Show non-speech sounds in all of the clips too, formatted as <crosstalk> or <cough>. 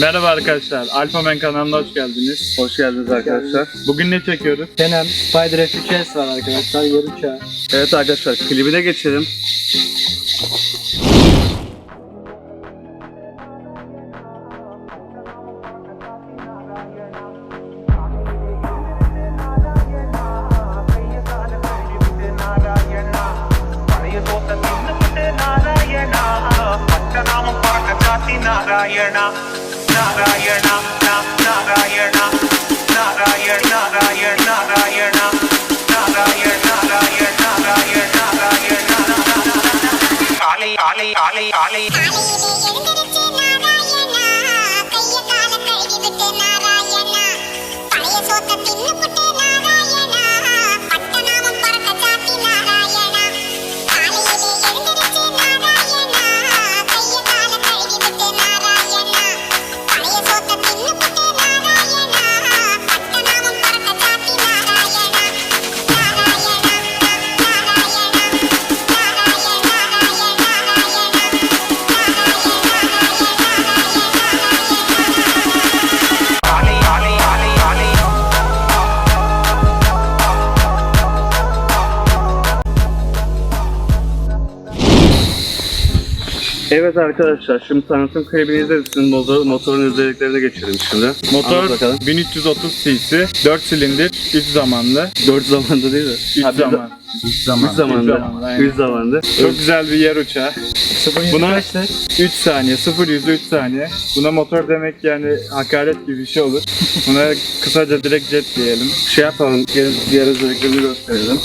Merhaba arkadaşlar. Alfa Men kanalına hoş geldiniz. Hoş geldiniz arkadaşlar. Bugün ne çekiyoruz? Denem Spider F2S var arkadaşlar. Yarım. Evet arkadaşlar klibine geçelim. Narayana காலை காலை காலை காலை. Evet arkadaşlar şimdi tanıtım klibini izlersiniz. Motor, motorun özelliklerine geçelim şimdi. Motor Anlat bakalım. 1330 cc, 4 silindir, 3 zamanlı. 4 zamanda değil mi? 3 Ha, bir zaman. 3 zamanda. Üç zamanda. 3 zamanda. Çok güzel bir yer uçağı. Buna kaçtı? 3 saniye, 0 yüzde 3 saniye. Buna motor demek yani hakaret gibi bir şey olur. Buna kısaca direkt jet diyelim. Şey yapalım, diğer özelliklerini gösterelim.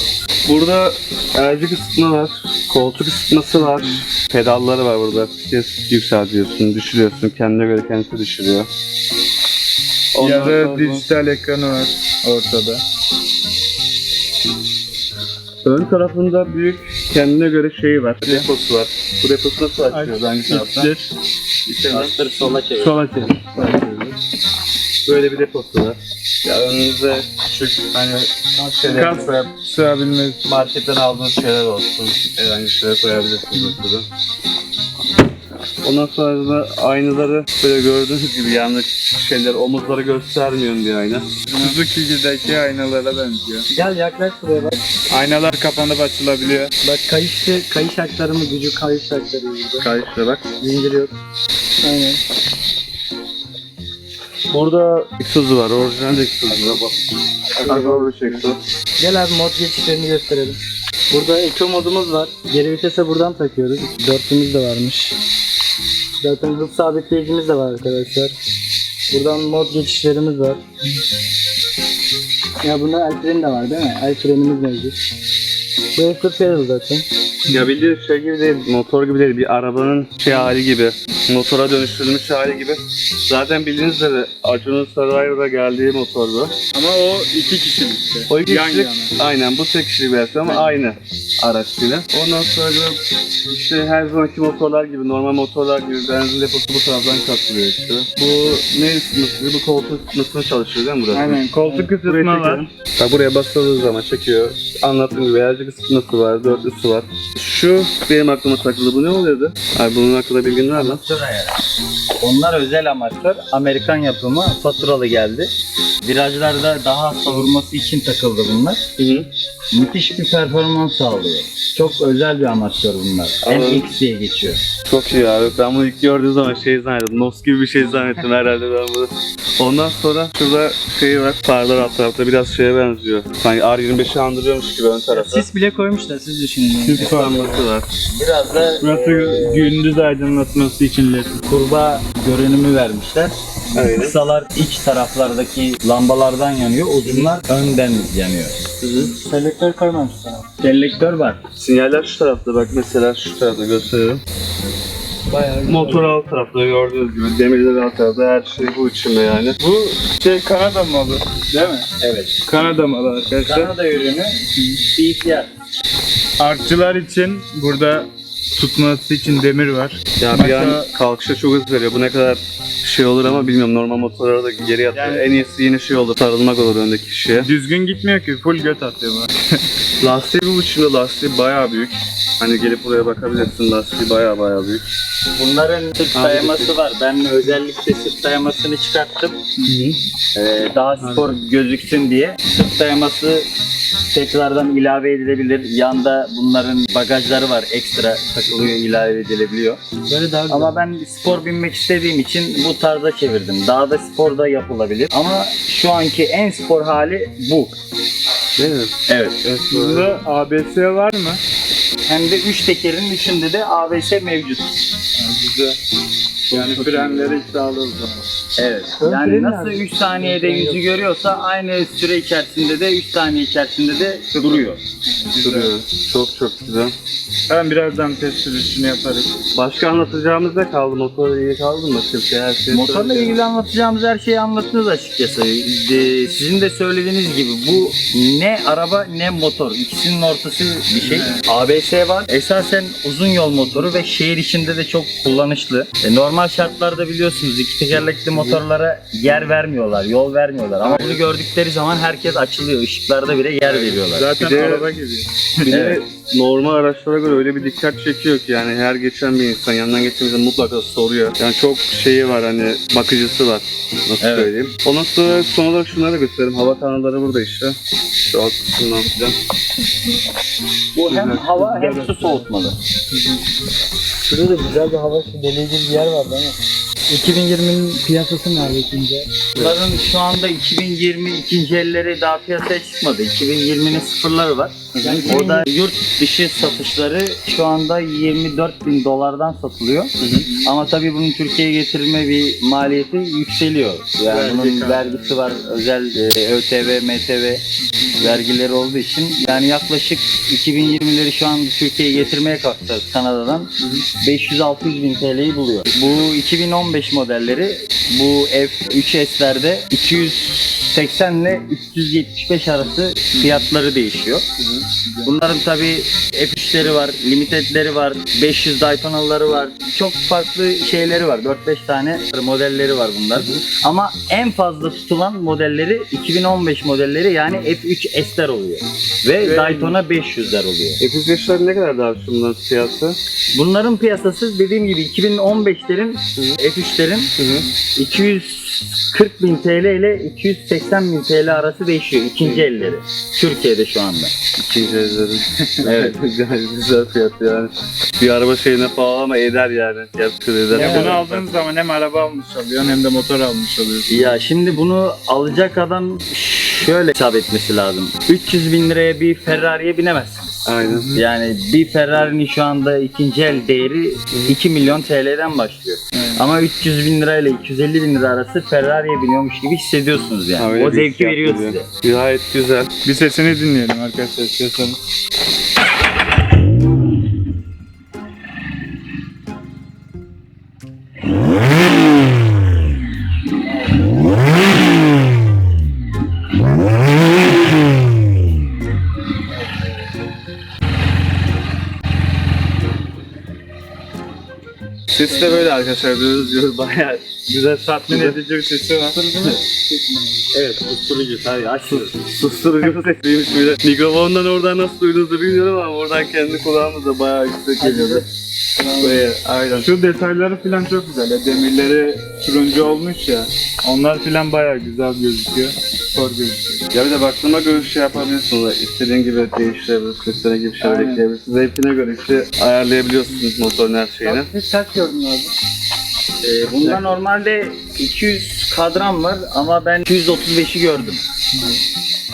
Burada elcik ısıtma var, koltuk ısıtması var, pedalları var burada. Vites yükseltiyorsun, düşürüyorsun, kendine göre kendisi düşürüyor. Sonra- dijital ekranı var ortada. Ön tarafında büyük kendine göre şeyi var. Deposu var. Bu deposu nasıl açıyoruz? Hangi taraftan? İttir, İçeriden sola çevir. sola çevir. böyle bir deposu var. Ya önünüze küçük hani şeyler Kas koyup sığabilmez. marketten aldığınız şeyler olsun. Herhangi bir şeyler koyabilirsiniz burada. Ondan sonra da aynaları böyle gördüğünüz gibi yanlış şeyler omuzları göstermiyor bir ayna. Suzuki'deki aynalara benziyor. Gel yaklaş buraya bak. Aynalar kapanıp açılabiliyor. Bak kayışçı, kayış aktarımı gücü kayış aktarıyor burada. Kayışla bak. Zincir yok. Aynen. Burada Isuzu var. Orijinal Isuzu var. Bir şey Gel abi mod geçişlerini gösterelim. Burada eco modumuz var. Geri vitese buradan takıyoruz. Dörtümüz de varmış. Zaten hız sabitleyicimiz de var arkadaşlar. Buradan mod geçişlerimiz var. Ya bunda el de var değil mi? El frenimiz mevcut. Bu after pedal zaten. Ya bildiğin şey gibi değil, motor gibi değil, bir arabanın şey hali gibi, motora dönüştürülmüş hali gibi. Zaten bildiğiniz üzere Acun'un Survivor'a geldiği motor bu. Ama o iki kişilikti. O iki Yan kişilik, yana. aynen bu tek kişilik versiyon ama aynı araçıyla. Ondan sonra işte her zamanki motorlar gibi, normal motorlar gibi benzin deposu bu taraftan katılıyor işte. Bu ne ısıtması, bu koltuk ısıtmasına çalışıyor değil mi burası? Aynen koltuk ısıtma var. Bak buraya basıldığı zaman çekiyor. Anlattığım gibi elcik ısıtması var, dört ısı var. Şu benim aklıma takıldı. Bu ne oluyordu? Ay bunun hakkında bilgin var mı? Onlar özel amaçlar. Amerikan yapımı faturalı geldi. Virajlarda daha savurması için takıldı bunlar. Hı hı. Müthiş bir performans sağlıyor. Çok özel bir amaçlar bunlar. Anladım. NX diye geçiyor. Çok iyi abi. Ben bunu ilk gördüğüm zaman şey zannettim. Nos gibi bir şey zannettim herhalde ben bunu. Ondan sonra şurada şey var. Farlar alt tarafta biraz şeye benziyor. Sanki R25'i andırıyormuş gibi ön tarafta. Sis bile koymuşlar siz düşünün. Var. Islanması var. Biraz da Burası gündüz aydınlatması için led. kurbağa görünümü vermişler. Aynen. Kısalar iç taraflardaki lambalardan yanıyor. Uzunlar önden yanıyor. Selektör koymamışlar. Selektör var. Sinyaller şu tarafta bak mesela şu tarafta gösteriyorum. Bayağı güzel. Motor alt tarafta gördüğünüz gibi demirler alt tarafta her şey bu içinde yani. Bu şey Kanada malı değil mi? Evet. Kanada malı arkadaşlar. Kanada ürünü CFR. Artçılar için burada tutması için demir var. Ya bir Başka- an kalkışa çok hız veriyor. Bu ne kadar şey olur ama bilmiyorum normal motorlara da geri yatıyor. Yani- En iyisi yine şey olur sarılmak olur öndeki kişiye. Düzgün gitmiyor ki full göt atıyor bu. <laughs> Lastiği bu biçimde lastiği bayağı büyük. Hani gelip buraya bakabilirsin lastiği bayağı bayağı büyük. Bunların sırt dayaması var. Ben özellikle sırt dayamasını çıkarttım. Ee, daha spor gözüksün diye. Sırt dayaması tekrardan ilave edilebilir. Yanda bunların bagajları var. Ekstra takılıyor, ilave edilebiliyor. Böyle daha. Ama ben spor binmek istediğim için bu tarza çevirdim. Daha da spor da yapılabilir. Ama şu anki en spor hali bu. Değil mi? Evet. Bunda ABS var mı? Hem de 3 tekerin üçünde de ABS mevcut. Güzel. Yani frenleri iddialı. Evet. Yani nasıl nerede? 3 saniyede yüzü görüyorsa aynı süre içerisinde de 3 saniye içerisinde de duruyor. Duruyor. Çok çok güzel. Hemen birazdan test sürüşünü yaparız. Başka anlatacağımız ne kaldı? Motorla ilgili kaldı mı? Türkiye her şey. Motorla ilgili anlatacağımız her şeyi anlattınız açıkçası. Sizin de söylediğiniz gibi bu ne araba ne motor. İkisinin ortası bir şey. ABS var. Esasen uzun yol motoru ve şehir içinde de çok kullanışlı. E, normal şartlarda biliyorsunuz iki tekerlekli motorlara yer vermiyorlar, yol vermiyorlar. Ama bunu gördükleri zaman herkes açılıyor. Işıklarda bile yer veriyorlar. Zaten Bir de- araba gibi. Bir de Evet. Normal araçlara göre öyle bir dikkat çekiyor ki yani her geçen bir insan yanından geçtiğimizde mutlaka soruyor. Yani çok şeyi var hani bakıcısı var. Nasıl Evet. söyleyeyim. Ondan sonra son olarak şunları da göstereyim. Hava kanalları burada işte. Şu alt kısmından filan. Bu hem hava hem su soğutmalı. Şurada da güzel bir hava delici bir yer vardı ama. 2020'nin piyasası nerede ikinci? Bunların şu anda 2020 ikinci elleri daha piyasaya çıkmadı. 2020'nin sıfırları var. O da yurt dışı satışları şu anda 24 bin dolardan satılıyor. Ama tabii bunun Türkiye'ye getirme bir maliyeti yükseliyor. Yani Vergi bunun kan- vergisi var, özel e, ÖTV, MTV vergileri olduğu için yani yaklaşık 2020'leri şu an Türkiye'ye getirmeye kalksak Kanada'dan 500-600 bin TL'yi buluyor. Bu 2015 modelleri bu F3S'lerde 280 ile 375 arası fiyatları değişiyor. Bunların tabi F3'leri var, limitedleri var, 500 Daytona'ları var. Çok farklı şeyleri var. 4-5 tane modelleri var bunlar. Ama en fazla tutulan modelleri 2015 modelleri yani F3S'ler oluyor. Ve Ve- Daytona 500'ler oluyor. F105'ler ne kadar daha bunların fiyatı? Bunların piyasası dediğim gibi 2015'lerin F3'lerin 240 bin TL ile 280 bin TL arası değişiyor ikinci elleri. Türkiye'de şu anda. İkinci ellerin. <laughs> Evet. <laughs> güzel, güzel fiyat yani. Bir araba şeyine pahalı ama eder yani. Gerçekten eder. Ya bunu aldığınız zaman hem araba almış oluyorsun hem de motor almış oluyorsun. Ya şimdi bunu alacak adam şöyle hesap etmesi lazım. 300 bin liraya bir Ferrari'ye binemezsin. Aynen. Yani bir Ferrari'nin şu anda ikinci el değeri 2 milyon TL'den başlıyor. Ama 300 bin lirayla 250 bin lira arası Ferrari'ye biniyormuş gibi hissediyorsunuz yani. Öyle o bir zevki fiyat veriyor veriyor. size. Gayet güzel. Bir sesini dinleyelim arkadaşlar istiyorsanız. Ses arkadaşlar. Diyoruz diyoruz bayağı güzel Tatmin edici bir sesi var. Evet, susturucu tabii açıyoruz. susturucu <laughs> sesliymiş bir de. Mikrofondan oradan nasıl duyduğunuzu bilmiyorum ama oradan kendi kulağımızda bayağı yüksek geliyordu. Böyle aynen. Şu detayları falan çok güzel. Ya. Demirleri turuncu olmuş ya. Onlar falan bayağı güzel gözüküyor. Spor gözüküyor. Ya bir de baktığıma göre şey yapabilirsin. İstediğin gibi değiştirebilirsin. İstediğin gibi Aynen. ekleyebilirsin. Zevkine göre işte ayarlayabiliyorsun motorun her şeyini. Bir ters gördüm abi. Ee, bunda normalde 200 kadran var ama ben 235'i gördüm.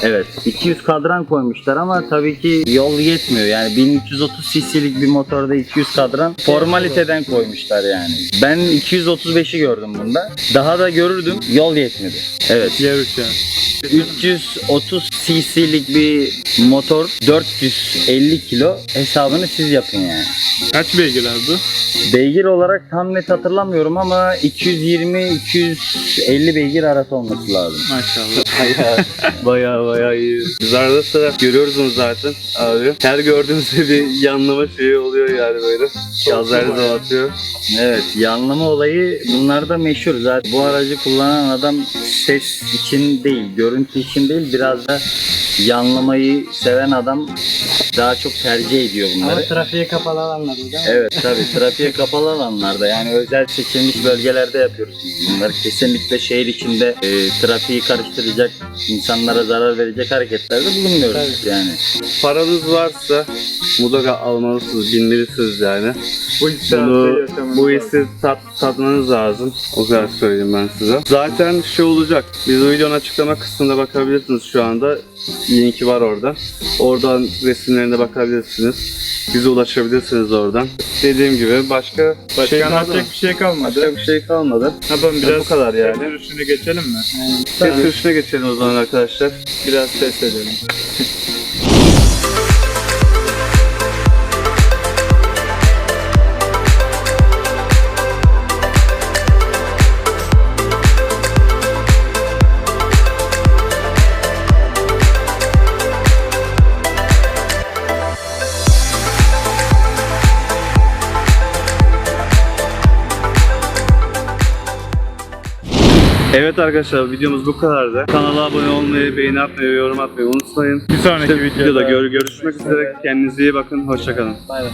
Evet, 200 kadran koymuşlar ama tabii ki yol yetmiyor. Yani 1330 cc'lik bir motorda 200 kadran formaliteden koymuşlar yani. Ben 235'i gördüm bunda. Daha da görürdüm, yol yetmedi. Evet. Yarış yani. 330 cc'lik bir motor 450 kilo hesabını siz yapın yani. Kaç beygir abi bu? Beygir olarak tam net hatırlamıyorum ama 220-250 beygir arası olması lazım. Maşallah. <laughs> Bayağı bayağı iyi. Biz arada sıra görüyoruz onu zaten abi. Her gördüğümüzde bir yanlama şeyi oluyor yani böyle. Gazlar da atıyor. Evet, yanlama olayı bunlar da meşhur. Zaten bu aracı kullanan adam ses için değil, görüntü için değil, biraz da yanlamayı seven adam daha çok tercih ediyor Ama bunları. trafiğe kapalı alanlar bu değil mi? Evet tabii trafiğe kapalı alanlarda yani özel seçilmiş bölgelerde yapıyoruz biz bunları. Kesinlikle şehir içinde e, trafiği karıştıracak, insanlara zarar verecek hareketlerde bulunmuyoruz yani. Paranız varsa mutlaka almalısınız, binmelisiniz yani. Bu hissiyatı Bunu, bu hissi tat, tatmanız lazım. O kadar söyleyeyim ben size. Zaten şey olacak. Biz videonun açıklama kısmında bakabilirsiniz şu anda. Linki var orada. Oradan resimlerine bakabilirsiniz. Bize ulaşabilirsiniz oradan. Dediğim gibi başka Başka şey anlatacak bir şey kalmadı. Başka bir şey kalmadı. Yapalım biraz bu kadar yani. test sürüşüne geçelim mi? Test sürüşüne geçelim o zaman arkadaşlar. Biraz test edelim. Evet arkadaşlar videomuz bu kadardı. Kanala abone olmayı, beğeni atmayı ve yorum atmayı unutmayın. Bir sonraki İşte videoda, videoda gör- görüşmek üzere. Kendinize iyi bakın. Hoşçakalın. Bay bay.